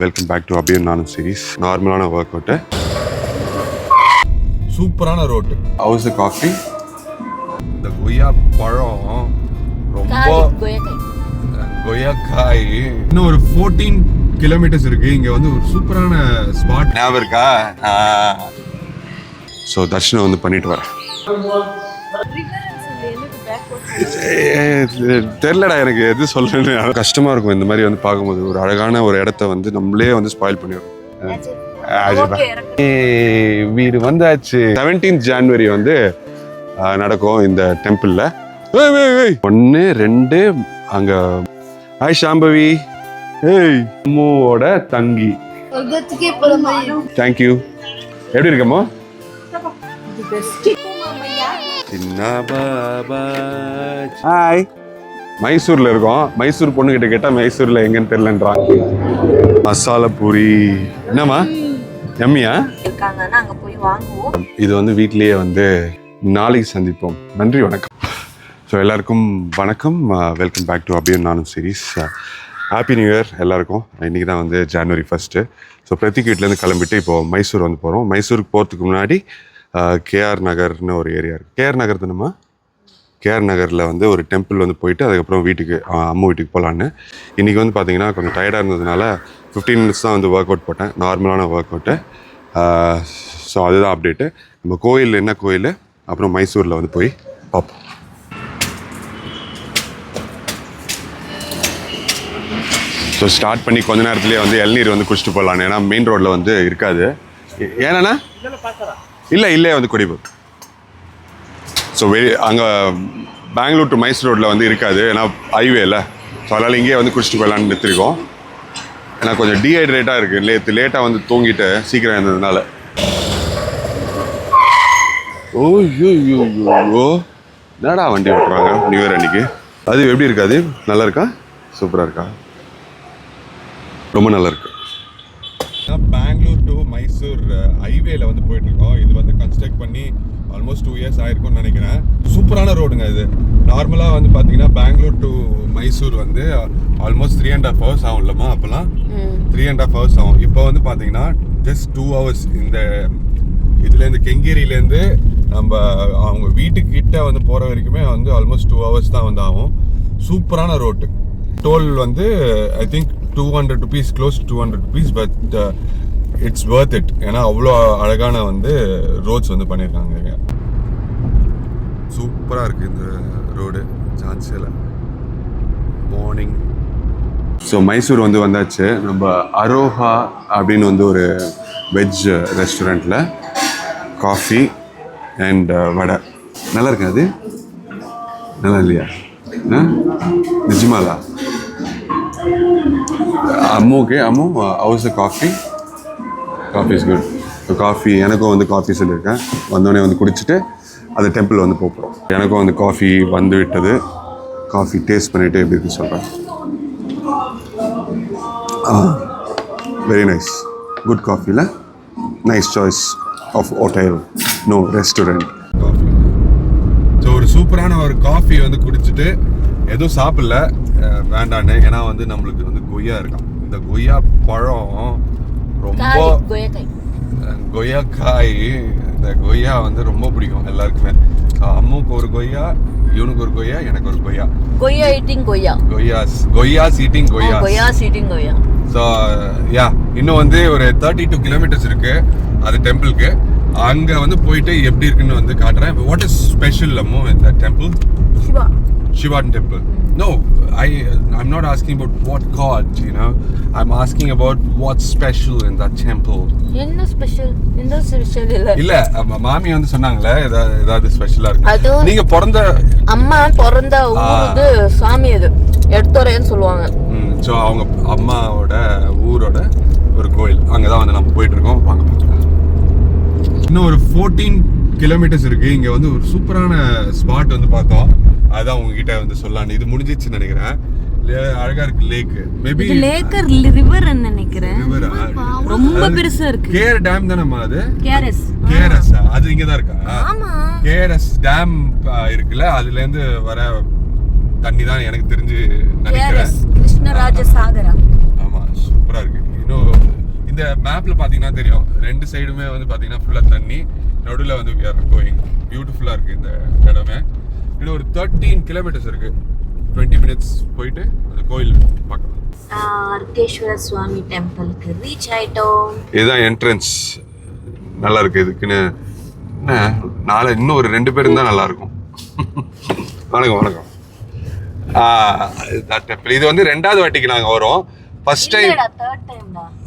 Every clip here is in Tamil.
வெல்கம் பேக் டு அபியன் நானும் சீரிஸ் நார்மலான ஒர்க் அவுட்டு சூப்பரான ரோட்டு ஹவுஸ் காஃபி இந்த கொய்யா பழம் ரொம்ப கொய்யாக்காய். இன்னும் ஒரு ஃபோர்டீன் கிலோமீட்டர்ஸ் இருக்கு. இங்க வந்து ஒரு சூப்பரான ஸ்பாட் ஞாபகம் இருக்கா? ஸோ தர்ஷனம் வந்து பண்ணிட்டு வரேன். தெரிலடா எனக்கு எது சொல்றேன்னு கஷ்டமா இருக்கும் இந்த மாதிரி வந்து பார்க்கும்போது. ஒரு அழகான ஒரு இடத்த வந்து நம்மளே வந்து ஸ்பாயில் பண்ணிடுறோம். வீடு வந்தாச்சு. செவன்டீன் ஜான்வரி வந்து நடக்கும் இந்த டெம்பிள்ல ஒன்று ரெண்டு அங்க. ஹாய் சாம்பவி. ஏய் அம்மாவோட தங்கி. இருக்கும். தேங்க்யூ எப்படி best. சின்ன பாபா. ஹாய் மைசூர்ல இருக்கோம். மைசூர் பொண்ணு கிட்ட கேட்டா மைசூர்ல எங்கன்னு தெரியலன்றாங்க மசாலா பூரி. என்னம்மா? எம்மியா? இது வந்து வீட்லயே வந்து நாளைக்கு சந்திப்போம். நன்றி வணக்கம். ஸோ எல்லாருக்கும் வணக்கம். வெல்கம் பேக் டு அபியன் நானும் சீரீஸ் ஹாப்பி நியூ இயர் எல்லாருக்கும். இன்றைக்கி தான் வந்து ஜனவரி ஃபஸ்ட்டு ஸோ பிரத்திக் வீட்டிலேருந்து கிளம்பிட்டு இப்போ மைசூர் வந்து போகிறோம் மைசூருக்கு போகிறதுக்கு முன்னாடி கேஆர் நகர்னு ஒரு ஏரியா இருக்குது கேஆர் நகர் தானம்மா? கேஆர் நகரில் வந்து ஒரு டெம்பிள் வந்து போயிட்டு அதுக்கப்புறம் வீட்டுக்கு அம்மா வீட்டுக்கு போகலான்னு இன்றைக்கி வந்து பார்த்தீங்கன்னா கொஞ்சம் டயர்டாக இருந்ததுனால ஃபிஃப்டீன் மினிட்ஸ் தான் வந்து ஒர்க் அவுட் போட்டேன். நார்மலான ஒர்க் அவுட்டு ஸோ அதுதான் அப்டேட்டு நம்ம கோயில் என்ன கோயில்? அப்புறம் மைசூரில் வந்து போய் பார்ப்போம் ஸோ ஸ்டார்ட் பண்ணி கொஞ்ச நேரத்துலேயே வந்து இளநீர் வந்து குடிச்சிட்டு போகலான்னு ஏன்னா மெயின் ரோட்டில் வந்து இருக்காது. ஏ- ஏன்னா இல்லை இல்லையே வந்து குடிப்போம் ஸோ வெளி அங்கே பெங்களூர் டு மைசூர் ரோட்டில் வந்து இருக்காது. ஏன்னா ஹைவேல ஸோ அதனால் இங்கேயே வந்து குடிச்சிட்டு போகலான்னு நிறுத்திருக்கோம். ஏன்னா கொஞ்சம் டீஹைட்ரேட்டாக இருக்குது லேத்து லேட்டாக வந்து தூங்கிட்டு சீக்கிரம் இருந்ததுனால ஓ என்னடா வண்டி ஓட்டுறாங்க? நியூ இயர் அன்னைக்கு. அது எப்படி இருக்காது நல்லா இருக்கா? சூப்பராக இருக்கா? ரொம்ப நல்லா இருக்கு. ஹைவேல வந்து போயிட்டு இருக்கோம் இது வந்து கன்ஸ்ட்ரக்ட் பண்ணி ஆல்மோஸ்ட் டூ இயர்ஸ் ஆயிருக்கும்னு நினைக்கிறேன். சூப்பரான ரோடுங்க இது. நார்மலாக வந்து பார்த்தீங்கன்னா பெங்களூர் டு மைசூர் வந்து almost three and half hours ஆகும் இல்லைம்மா அப்போல்லாம் த்ரீ அண்ட் ஹாஃப் ஹவர்ஸ் ஆகும். இப்போ வந்து பார்த்தீங்கன்னா ஜஸ்ட் டூ ஹவர்ஸ் இந்த இதுலேருந்து கெங்கேரியிலேருந்து நம்ம அவங்க வீட்டுக்கு கிட்ட வந்து போகிற வரைக்குமே வந்து ஆல்மோஸ்ட் டூ ஹவர்ஸ் தான் வந்து ஆகும். சூப்பரான ரோட்டு டோல் வந்து I think two hundred rupees close to hundred rupees but it's worth it ஏன்னா அவ்வளோ அழகான வந்து ரோட்ஸ் வந்து பண்ணியிருக்காங்க இங்க. சூப்பராக இருக்குது இந்த ரோடு ஜான்சியில் மார்னிங் ஸோ மைசூர் வந்து வந்தாச்சு. நம்ம அரோஹா அப்படின்னு வந்து ஒரு வெஜ் ரெஸ்டாரண்ட்டில் காஃபி அண்ட் வடை. நல்லா இருக்கு அது? நல்லா இல்லையா? நிஜமாலா? அம்முக்கு Ammu house coffee coffee is good இப்போ காஃபி எனக்கும் வந்து காஃபி சொல்லியிருக்கேன். வந்தோடனே வந்து குடிச்சிட்டு அந்த டெம்பிள் வந்து போகிறோம் எனக்கும் வந்து காஃபி வந்து விட்டது. காஃபி டேஸ்ட் பண்ணிவிட்டு எப்படி இருக்குன்னு சொல்கிறேன் very nice good காஃபியில் nice choice of hotel no restaurant coffee so ஒரு சூப்பரான ஒரு காஃபி வந்து குடிச்சிட்டு எதுவும் சாப்பிடல. வேண்டான்னு ஏன்னா வந்து நம்மளுக்கு வந்து கொய்யா இருக்கான் இந்த கொய்யா பழம் காய், கொய்யாக்காய். இந்த கொய்யா வந்து ரொம்ப பிடிக்கும் எல்லாருக்குமே. அம்முக்கு ஒரு கொய்யா இவனுக்கு ஒரு கொய்யா எனக்கு ஒரு கொய்யா. கொய்யா eating கொய்யா. கொய்யாஸ் கொய்யாஸ் ஈட்டிங் கொய்யா கொய்யாஸ். eating கொய்யா. ஸோ யா இன்னும் வந்து ஒரு தேர்ட்டி டூ கிலோமீட்டர்ஸ் இருக்கு அது டெம்பிளுக்கு அங்க வந்து போயிட்டு எப்படி இருக்குன்னு வந்து காட்டுறேன். வாட் இஸ் ஸ்பெஷல் அம்மோ இந்த temple Shiva. Shivan temple no I I'm not asking about what god you know I'm asking about what special in the temple என்ன ஸ்பெஷல் என்ன ஸ்பெஷல் இல்ல? மாமி வந்து சொன்னாங்களே ஏதாவது ஸ்பெஷலா இருக்கு நீங்க பிறந்த அம்மா பிறந்த ஊர். இது சாமி இது எடுத்துறேன்னு சொல்லுவாங்க. ஸோ அவங்க அம்மாவோட ஊரோட ஒரு கோயில். அங்கே தான் வந்து நம்ம போயிட்டு இருக்கோம் வாங்க இன்னும் ஒரு ஃபோர்டீன் கிலோமீட்டர்ஸ் இருக்கு. இங்க வந்து ஒரு சூப்பரான ஸ்பாட் வந்து பார்த்தோம். அதான் உங்ககிட்ட வந்து சொல்லலான்னு இது முடிஞ்சிச்சுன்னு நினைக்கிறேன். அழகா இருக்கு லேக் மேபி இது லேக்கர் ரிவர் நினைக்கிறேன். ரொம்ப பெருசா இருக்கு. கேஆர் டேம் தானேம்மா அது? கேரஸ் கேஆர்எஸ் அது இங்க தான் இருக்கா? ஆமா. கேஆர்எஸ் டேம் இருக்குல்ல? அதுல இருந்து வர தண்ணி தான் எனக்கு தெரிஞ்சு நினைக்கிறேன். கிருஷ்ணராஜ சாகரா. ஆமா சூப்பரா இருக்கு. இன்னும் இந்த மேப்ல பாத்தீங்கன்னா தெரியும். ரெண்டு சைடுமே வந்து பாத்தீங்கன்னா ஃபுல்லா தண்ணி. நடுவுல வந்து we are going. பியூட்டிஃபுல்லா இருக்கு இந்த இடமே. இன்னும் ஒரு தேர்ட்டீன் கிலோமீட்டர்ஸ் இருக்கு. டுவெண்ட்டி மினிட்ஸ் போயிட்டு அந்த கோயில் பார்க்கலாம். அர்கேஸ்வர சுவாமி டெம்பிளுக்கு ரீச் ஆயிட்டோம். இதுதான் என்ட்ரன்ஸ் நல்லா இருக்கு இதுக்குன்னு. என்ன? நாளை இன்னும் ஒரு ரெண்டு பேர் இருந்தால் நல்லா இருக்கும். வணக்கம் வணக்கம். temple. இது வந்து ரெண்டாவது வாட்டிக்கு நாங்கள் வரோம். ஃபர்ஸ்ட் டைம்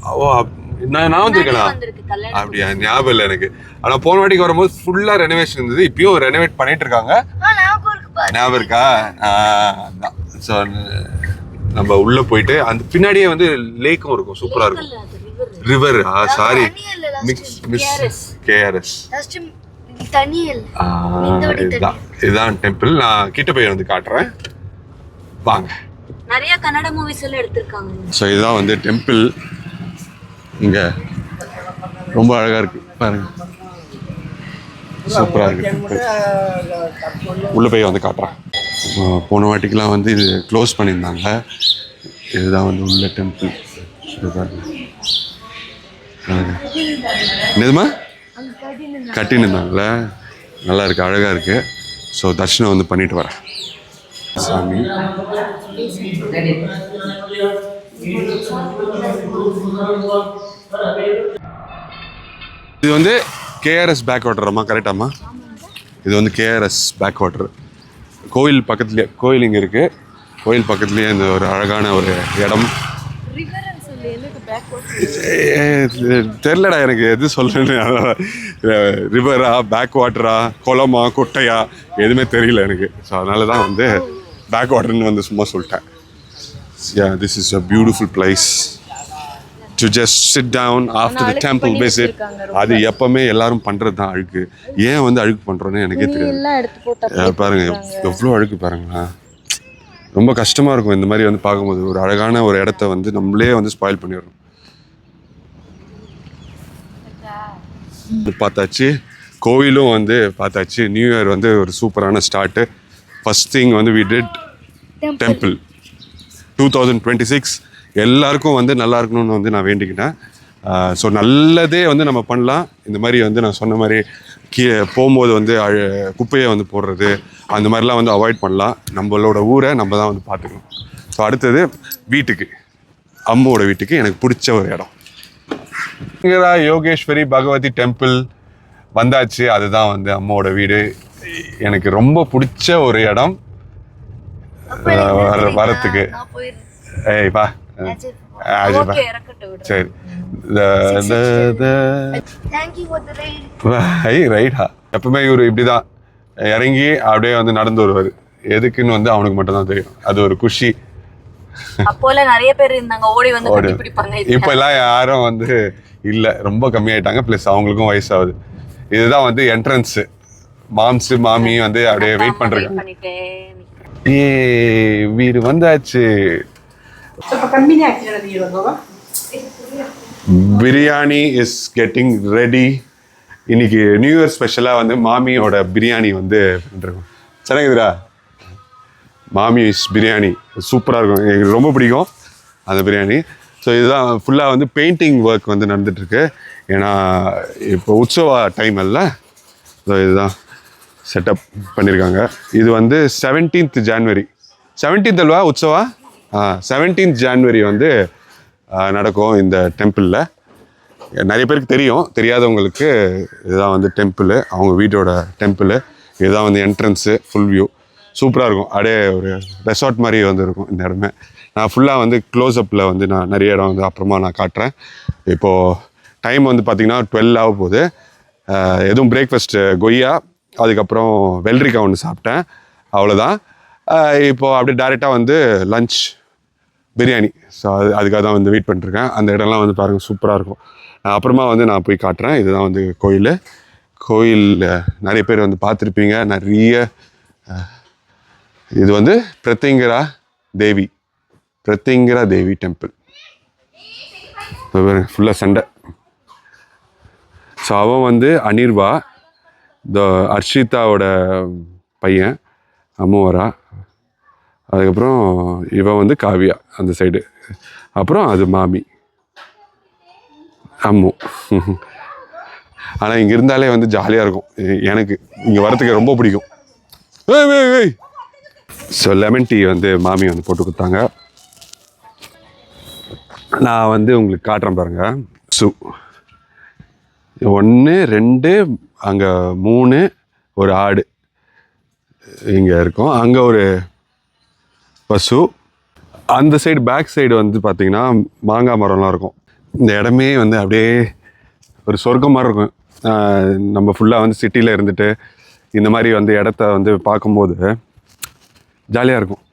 ஓ அப்- நான் நான் வந்திருக்கேனா அப்படியா? ஞாபகம் இல்லை எனக்கு. ஆனா போன வாட்டிக்கு வரும்போது ஃபுல்லா ரெனோவேஷன் இருந்தது. இப்பயும் ரெனோவேட் பண்ணிட்டு இருக்காங்க. ஞாபகம் இருக்கா? ஸோ நம்ம உள்ள போயிட்டு அந்த பின்னாடியே வந்து லேக்கும் இருக்கும் சூப்பரா இருக்கும். River ah sorry mix miss KRS இதுதான் இதுதான் டெம்பிள் நான் கிட்ட போய் வந்து காட்டுறேன். வாங்க. நிறைய கன்னட மூவிஸ் எல்லாம் எடுத்திருக்காங்க. ஸோ இதுதான் வந்து டெம்பிள் இங்க ரொம்ப அழகா இருக்கு பாருங்க. சூப்பரா இருக்கு. temple. உள்ள போய் வந்து காட்டுறேன். போன வாட்டிக்கெல்லாம் வந்து இது க்ளோஸ் பண்ணியிருந்தாங்க. இதுதான் வந்து உள்ள டெம்பிள். என்னதுமா கட்டின்னு இருந்தாங்கல்ல நல்லா இருக்கு அழகா இருக்கு. ஸோ தர்ஷனம் வந்து பண்ணிட்டு வரேன். சாமி. இது வந்து கேஆர்எஸ் பேக் வாட்டரம்மா கரெக்டாம்மா இது வந்து கேஆர்எஸ் பேக் வாட்டர் கோயில் பக்கத்துலேயே கோயில் இங்கே இருக்குது கோயில் பக்கத்துலேயே இந்த ஒரு அழகான ஒரு இடம். தெரிலடா எனக்கு எது சொல்கிறேன்னு ரிவரா பேக் வாட்டரா குளமா குட்டையா எதுவுமே தெரியல எனக்கு. ஸோ அதனால தான் வந்து பேக் வாட்டர்னு வந்து சும்மா சொல்லிட்டேன். This is a beautiful place to just sit down after the temple visit அது எப்பவுமே எல்லாரும் பண்றது தான் அழுக்கு. ஏன் வந்து அழுக்கு பண்றோன்னு எனக்கே தெரியாது. பாருங்க எவ்வளோ அழுக்கு பாருங்களேன் ரொம்ப கஷ்டமா இருக்கும் இந்த மாதிரி வந்து பார்க்கும்போது. ஒரு அழகான ஒரு இடத்த வந்து நம்மளே வந்து ஸ்பாயில் பண்ணிடுறோம். பார்த்தாச்சு. கோயிலும் வந்து பார்த்தாச்சு. நியூ இயர் வந்து ஒரு சூப்பரான ஸ்டார்ட்டு ஃபர்ஸ்ட் திங் வந்து we did temple two thousand twenty six எல்லாருக்கும் வந்து நல்லா இருக்கணும்னு வந்து நான் வேண்டிக்கிட்டேன். ஸோ நல்லதே வந்து நம்ம பண்ணலாம். இந்த மாதிரி வந்து நான் சொன்ன மாதிரி கீ போகும்போது வந்து அழ குப்பையை வந்து போடுறது அந்த மாதிரிலாம் வந்து அவாய்ட் பண்ணலாம். நம்மளோட ஊரை நம்ம தான் வந்து பார்த்துக்கணும். ஸோ அடுத்தது வீட்டுக்கு அம்மாவோட வீட்டுக்கு எனக்கு பிடிச்ச ஒரு இடம். யோகேஸ்வரி பகவதி டெம்பிள் வந்தாச்சு. அதுதான் வந்து அம்மாவோட வீடு. எனக்கு ரொம்ப பிடிச்ச ஒரு இடம். வர வரத்துக்கு. ஏய் வா. சரி ரைட் எப்பவுமே இவர் இப்படிதான் இறங்கி அப்படியே வந்து நடந்து வருவார் எதுக்குன்னு வந்து அவனுக்கு மட்டும் தான் தெரியும் அது ஒரு குஷி அப்போல நிறைய பேர் இருந்தாங்க ஓடி வந்து இப்போ எல்லாம் யாரும் வந்து இல்லை ரொம்ப கம்மியாயிட்டாங்க ப்ளஸ் அவங்களுக்கும் வயசாகுது இதுதான் வந்து என்ட்ரன்ஸ் மாம்ஸ் மாமி வந்து அப்படியே வெயிட் பண்றாங்க ஏ வீடு வந்தாச்சு பிரியாணி இஸ் கெட்டிங் ரெடி இன்னைக்கு நியூ இயர் ஸ்பெஷலாக வந்து மாமியோட பிரியாணி வந்து பண்ணிருக்கோம் சரிங்குதுரா மாமிஸ் பிரியாணி சூப்பராக இருக்கும். எனக்கு ரொம்ப பிடிக்கும் அந்த பிரியாணி ஸோ இதுதான் ஃபுல்லாக வந்து பெயிண்டிங் ஒர்க் வந்து நடந்துட்டுருக்கு. ஏன்னா இப்போ உற்சவா டைம் அல்ல. ஸோ இதுதான் செட்டப் பண்ணியிருக்காங்க இது வந்து செவன்டீன்த் ஜான்வரி செவன்டீன்த் அல்வா உற்சவா? செவன்டீன்த் ஜான்வரி வந்து நடக்கும் இந்த டெம்பிளில் நிறைய பேருக்கு தெரியும். தெரியாதவங்களுக்கு இதுதான் வந்து டெம்பிள் அவங்க வீட்டோட டெம்பிள் இதுதான் வந்து என்ட்ரன்ஸு ஃபுல் வியூ சூப்பராக இருக்கும். அப்படியே ஒரு ரெசார்ட் மாதிரி வந்து இருக்கும் இந்த இடமே. நான் ஃபுல்லாக வந்து க்ளோஸ்அப்பில் வந்து நான் நிறைய இடம் வந்து அப்புறமா நான் காட்டுறேன். இப்போது டைம் வந்து பார்த்திங்கன்னா டுவெல் ஆக போகுது. எதுவும் பிரேக்ஃபாஸ்ட்டு கொய்யா அதுக்கப்புறம் வெள்ளரிக்காய் ஒன்று சாப்பிட்டேன். அவ்வளோதான் இப்போது அப்படியே டேரெக்டாக வந்து லஞ்ச் பிரியாணி. ஸோ அது அதுக்காக தான் வந்து வெயிட் பண்ணிருக்கேன் அந்த இடம்லாம் வந்து பாருங்கள் சூப்பராக இருக்கும். அப்புறமா வந்து நான் போய் காட்டுறேன். இதுதான் வந்து கோயில். கோயில் நிறைய பேர் வந்து பார்த்துருப்பீங்க. நிறைய இது வந்து பிரத்திங்கரா தேவி. பிரத்திங்கரா தேவி டெம்பிள் ஃபுல்லாக சண்டை. ஸோ அவன் வந்து அனிர்வா இந்த அர்ஷிதாவோட பையன். அம்மோவரா அதுக்கப்புறம் இவன் வந்து காவியா அந்த சைடு அப்புறம் அது மாமி. அம்மு. ஆனால் இங்கே இருந்தாலே வந்து ஜாலியாக இருக்கும். எனக்கு இங்கே வரத்துக்கு ரொம்ப பிடிக்கும். ஸோ லெமன் டீ வந்து மாமி வந்து போட்டு கொடுத்தாங்க. நான் வந்து உங்களுக்கு காட்டுறேன் பாருங்க. சு ஒன்று ரெண்டு அங்கே மூணு ஒரு ஆடு இங்கே இருக்கும். அங்கே ஒரு பசு. அந்த சைடு பேக் சைடு வந்து பார்த்திங்கன்னா மாங்காய் மரம்லாம் இருக்கும். இந்த இடமே வந்து அப்படியே ஒரு சொர்க்கம் மாதிரி இருக்கும். நம்ம ஃபுல்லாக வந்து சிட்டியில் இருந்துட்டு இந்த மாதிரி வந்து இடத்த வந்து பார்க்கும்போது ஜாலியாக இருக்கும்.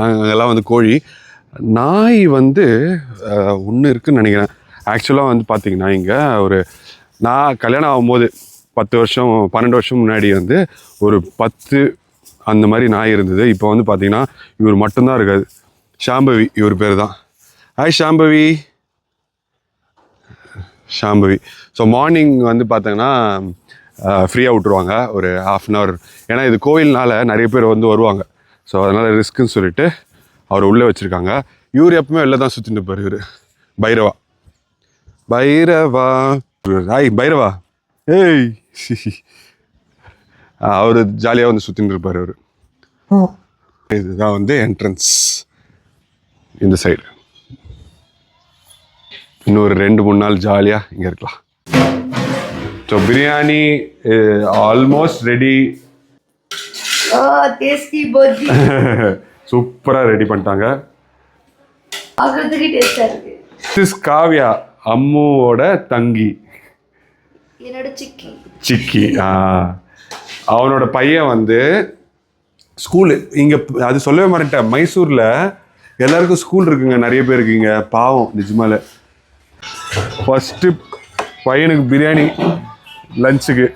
அங்கெல்லாம் வந்து கோழி. நாய் வந்து ஒன்று இருக்குன்னு நினைக்கிறேன். ஆக்சுவலாக வந்து பார்த்திங்கன்னா இங்கே ஒரு நான் கல்யாணம் ஆகும்போது பத்து வருஷம் பன்னெண்டு வருஷம் முன்னாடி வந்து ஒரு பத்து அந்த மாதிரி நாய் இருந்தது. இப்போ வந்து பார்த்தீங்கன்னா இவர் மட்டும்தான் இருக்காது ஷாம்பவி இவர் பேர் தான் hi Shambhavi. Shambhavi. So morning வந்து பார்த்தீங்கன்னா ஃப்ரீயாக விட்ருவாங்க ஒரு ஹாஃப் அன் ஹவர் ஏன்னா இது கோயில்னால நிறைய பேர் வந்து வருவாங்க. ஸோ அதனால் ரிஸ்க்குன்னு சொல்லிட்டு அவர் உள்ளே வச்சுருக்காங்க. இவர் எப்பவுமே வெளில தான் சுற்றிட்டு இருப்பார் இவர். பைரவா. பைரவா. ஹாய் பைரவா. ஏய் அவர் ஜாலியாக வந்து சுற்றிட்டு இருப்பார் அவர். இதுதான் வந்து என்ட்ரன்ஸ் இந்த சைடு இன்னொரு ரெண்டு மூணு நாள் ஜாலியாக இங்கே இருக்கலாம். ஸோ பிரியாணி ஆல்மோஸ்ட் ரெடி சூப்பராக ரெடி பண்ணிட்டாங்க. திஸ் காவ்யா அம்முவோட தங்கி. சிக்கி. சிக்கி ஆ. அவனோட பையன் வந்து ஸ்கூலு இங்கே அது சொல்லவே மாட்டேன் மைசூரில் எல்லாருக்கும் ஸ்கூல் இருக்குங்க நிறைய பேர் இருக்குங்க. பாவம் நிஜமால. ஃபஸ்ட்டு பையனுக்கு பிரியாணி லஞ்சுக்கு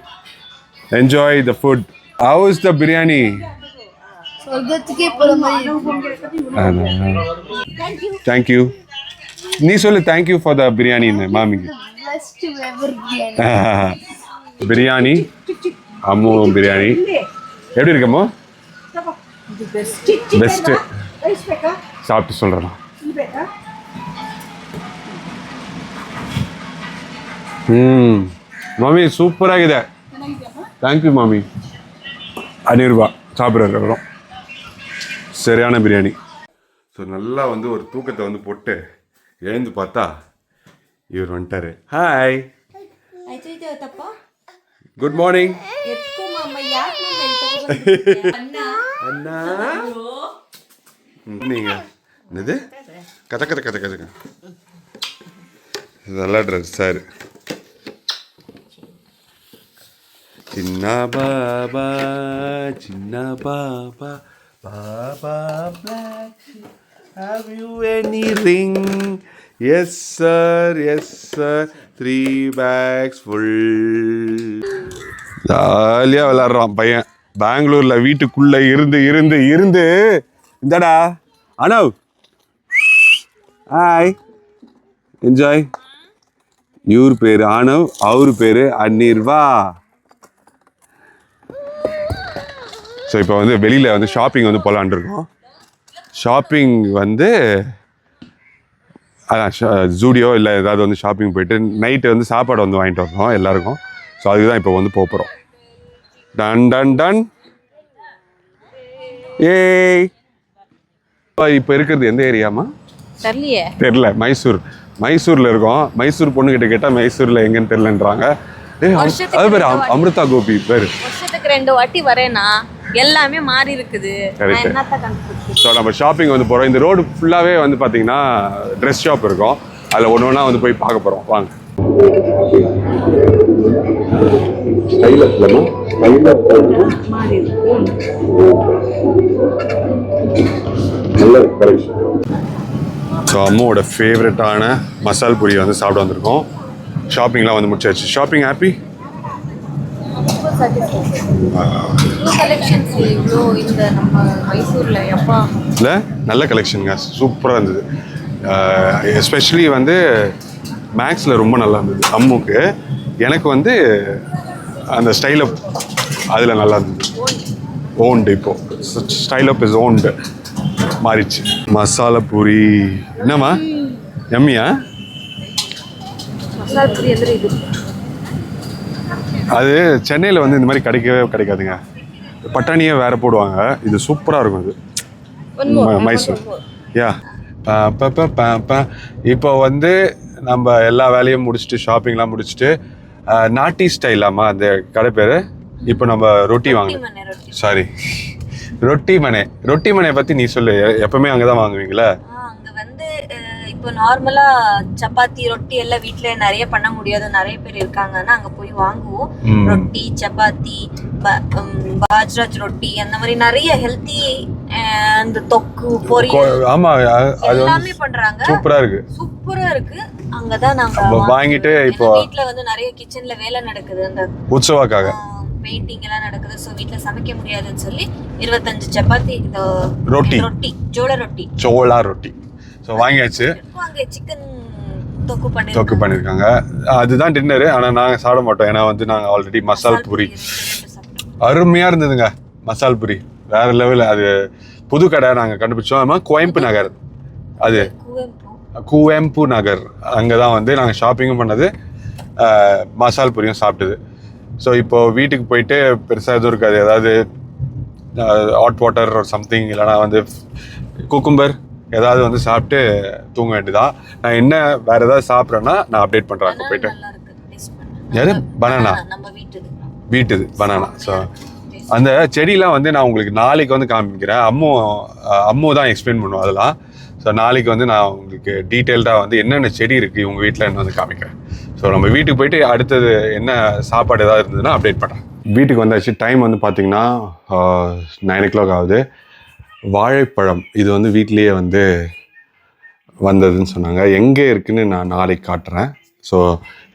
enjoy the food how is the biryani thank you நீ சொல்லு தேங்க்யூ ஃபார் த பிரியாணின்னு மாமிக்கு. எவர் பிரியாணி அம்மு பிரியாணி. எப்படி இருக்கம்மோ பெஸ்ட்டு சாப்பிட்டு சொல்கிறேன் ம். மாமி சூப்பராக ಇದೆ தேங்க்யூ மாமி. அனிருபா சாப்பிட்றாரு வரும் சரியான பிரியாணி. ஸோ நல்லா வந்து ஒரு தூக்கத்தை வந்து போட்டு எழுந்து பார்த்தா இவர் வந்துட்டாரு. ஹாய் குட் மார்னிங் அண்ணா நீங்க என்னது கதை கதை கதை கதை நல்லா ட்ரெஸ் சார் சின்ன பாபா சின்ன Baba Baba black have you any ring yes sir yes sir three bags full ஜாலியாக விளாட்றான் பையன். பெங்களூரில் வீட்டுக்குள்ளே இருந்து இருந்து இருந்து. இந்தடா. அனவ் ஹாய் என்ஜாய் இவர் பேர் ஆனவ் அவர் பேர் அந்நீர்வா ஸோ இப்போ வந்து வெளியில் வந்து ஷாப்பிங் வந்து போகலான் இருக்கோம். ஷாப்பிங் வந்து அதான் ஜூடியோ இல்லை ஏதாவது வந்து ஷாப்பிங் போயிட்டு நைட்டு வந்து சாப்பாடு வந்து வாங்கிட்டு வந்தோம் எல்லாருக்கும். ஸோ அதுக்கு தான் இப்போ வந்து போக போகிறோம் டன் டன் டன் ஏய் இப்போ இருக்கிறது எந்த ஏரியாமா தெரியலையே. தெரில மைசூர். மைசூர்ல இருக்கோம். மைசூர் பொண்ணுகிட்ட கேட்டால் மைசூர்ல எங்கன்னு தெரிலன்றாங்க அது பேர். அமிர்தா கோபி பேர். வருஷத்துக்கு ரெண்டு வாட்டி வரேனா? எல்லாமே மாறி இருக்குது. ஸோ நம்ம ஷாப்பிங் வந்து போகிறோம் இந்த ரோடு ஃபுல்லாகவே வந்து பார்த்தீங்கன்னா ட்ரெஸ் ஷாப் இருக்கும். அதில் ஒன்று ஒன்றா வந்து போய் பார்க்க போகிறோம் வாங்க. ஸோ அம்மாவோட ஃபேவரட்டான மசால் பூரி வந்து சாப்பிட வந்திருக்கோம். ஷாப்பிங்லாம் வந்து முடிச்சாச்சு. ஷாப்பிங் ஹாப்பி கலெக்ஷன்ஸ் இவ்வளோ இந்த நம்ம மைசூரில் எப்பா? இல்லை நல்ல கலெக்ஷனுங்க சூப்பராக இருந்தது. எஸ்பெஷலி வந்து மேக்ஸில் ரொம்ப நல்லா இருந்தது. அம்முக்கு எனக்கு வந்து அந்த ஸ்டைல் அப் அதில் நல்லா இருந்தது. ஓன்டு இப்போ. ஸ்டைல் அப் இஸ் ஓன்டு மாறிச்சு. மசாலா பூரி. என்னம்மா? எம்மியா? அது சென்னையில் வந்து இந்த மாதிரி கிடைக்கவே கிடைக்காதுங்க. பட்டாணியே வேற போடுவாங்க. இது சூப்பராக இருக்கும் இது மைசூர் யா இப்போ வந்து நம்ம எல்லா வேலையும் முடிச்சுட்டு ஷாப்பிங்லாம் முடிச்சுட்டு நாட்டி ஸ்டைலாமா அந்த கடை பேர்? இப்போ நம்ம ரொட்டி வாங்கணும் சாரி ரொட்டி. மனை. ரொட்டி மனை பற்றி நீ சொல்லு. எப்பவுமே அங்கே தான் வாங்குவீங்களா அங்க வந்து இப்போ நார்மலா சப்பாத்தி ரொட்டி எல்லாம் வீட்ல நிறைய பண்ண முடியாது. நிறைய பேர் இருக்காங்கன்னா அங்க போய் வாங்குவோம். ரொட்டி சப்பாத்தி பாஜ்ராஜ் ரொட்டி அந்த மாதிரி நிறைய ஹெல்த்தி அந்த தொக்கு பொரியல் ஆமாம் அது எல்லாமே பண்றாங்க. சூப்பராக இருக்கு. சூப்பரா இருக்கு. அங்கதான் நாங்க. வாங்கிட்டு இப்போ- வீட்ல வந்து நிறைய கிச்சன்ல வேலை நடக்குது. அந்த உற்சவாக்காக. பெயிண்டிங் எல்லாம் நடக்குது. ஸோ வீட்ல சமைக்க முடியாதுன்னு சொல்லி இருபத்தஞ்சு சப்பாத்தி இந்த ரொட்டி. ரொட்டி ஜோள ரொட்டி. சோளா ரொட்டி. ஸோ வாங்கியாச்சு. அங்க சிக்கன் தொக்கு பண்ணி தொக்கு பண்ணியிருக்காங்க அதுதான் டின்னரு ஆனால் நாங்கள் சாப்பிட மாட்டோம். ஏன்னா வந்து நாங்கள் ஆல்ரெடி மசால் பூரி. அருமையாக இருந்ததுங்க மசால் பூரி. வேற லெவல் அது புது கடை நாங்கள் கண்டுபிடிச்சோம். கோயம்பு நகர். அது. குவெம்பு நகர். அங்கே தான் வந்து நாங்கள் ஷாப்பிங்கும் பண்ணது. மசால் பூரியும் சாப்பிட்டது. ஸோ இப்போ வீட்டுக்கு போயிட்டு பெருசாக எதுவும் இருக்காது. ஏதாவது ஹாட் வாட்டர் சம்திங் இல்லைனா வந்து குக்கும்பர் ஏதாவது வந்து சாப்பிட்டு தூங்க வேண்டியதான் நான் என்ன வேற ஏதாவது சாப்பிட்றேன்னா நான் அப்டேட் பண்ணுறேன் அங்கே போயிட்டு. எது பனானா வீட்டுது. பனானா ஸோ அந்த செடியெலாம் வந்து நான் உங்களுக்கு நாளைக்கு வந்து காமிக்கிறேன். அம்மு அம்மு தான் எக்ஸ்பிளைன் பண்ணுவோம் அதெல்லாம். ஸோ நாளைக்கு வந்து நான் உங்களுக்கு டீட்டெயில்டாக வந்து என்னென்ன செடி இருக்குது உங்கள் வீட்டில் வந்து காமிக்கிறேன். ஸோ நம்ம வீட்டுக்கு போயிட்டு அடுத்தது என்ன சாப்பாடு ஏதாவது இருந்ததுன்னா அப்டேட் பண்ணுறேன் வீட்டுக்கு வந்தாச்சு டைம் வந்து பார்த்தீங்கன்னா நைன் ஓ கிளாக் ஆகுது. வாழைப்பழம் இது வந்து வீட்லேயே வந்து வந்ததுன்னு சொன்னாங்க. எங்கே இருக்குன்னு நான் நாளைக்கு காட்டுறேன். ஸோ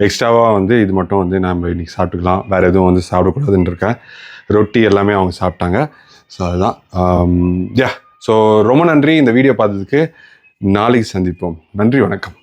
எக்ஸ்ட்ராவாக வந்து இது மட்டும் வந்து நம்ம இன்றைக்கி சாப்பிட்டுக்கலாம். வேறு எதுவும் வந்து சாப்பிடக்கூடாதுன்னு இருக்கேன். ரொட்டி எல்லாமே அவங்க சாப்பிட்டாங்க. ஸோ அதுதான். யா ஸோ ரொம்ப நன்றி இந்த வீடியோ பார்த்ததுக்கு. நாளைக்கு சந்திப்போம். நன்றி வணக்கம்.